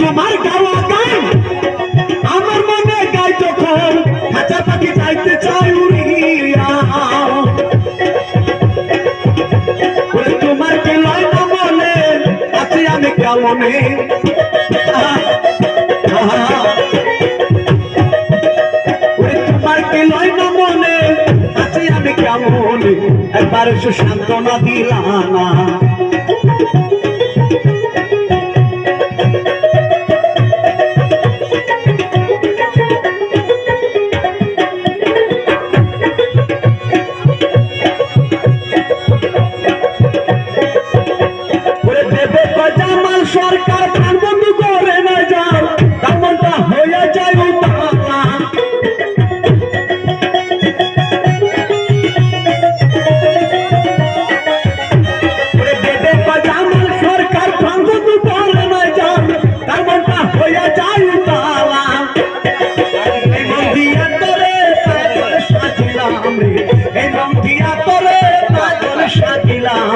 তোমার গাওয়া গান। আমার মনে গায় যখন হাজার পাখি চাইতে চাই উড়িয়া। তোমার কে লয় না মনে? আছি আমি কেমনে? মনে? একবার সে সান্ত্বনা দিলাম না ওরে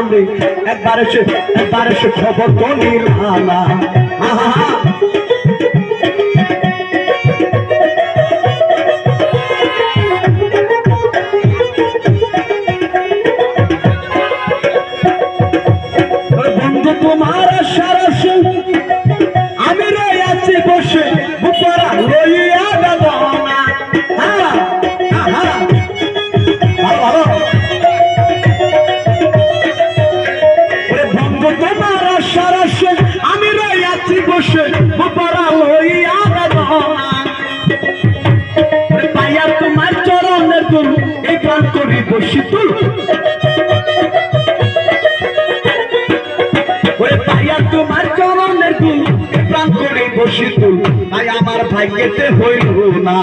রে একবার সে একবার সে খবর তো নিলাম বসে বুপারা লইয়া পাইয়া তোমার চরণের গুণ এই গান করি বসি ওরে পাইয়া তোমার চরণের গুণ প্রাণ করে বসি তুল তাই না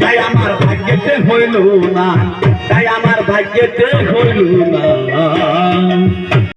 তাই আমার ভাগ্যেতে হইল না, তাই আমার ভাগ্যেতে হইল না।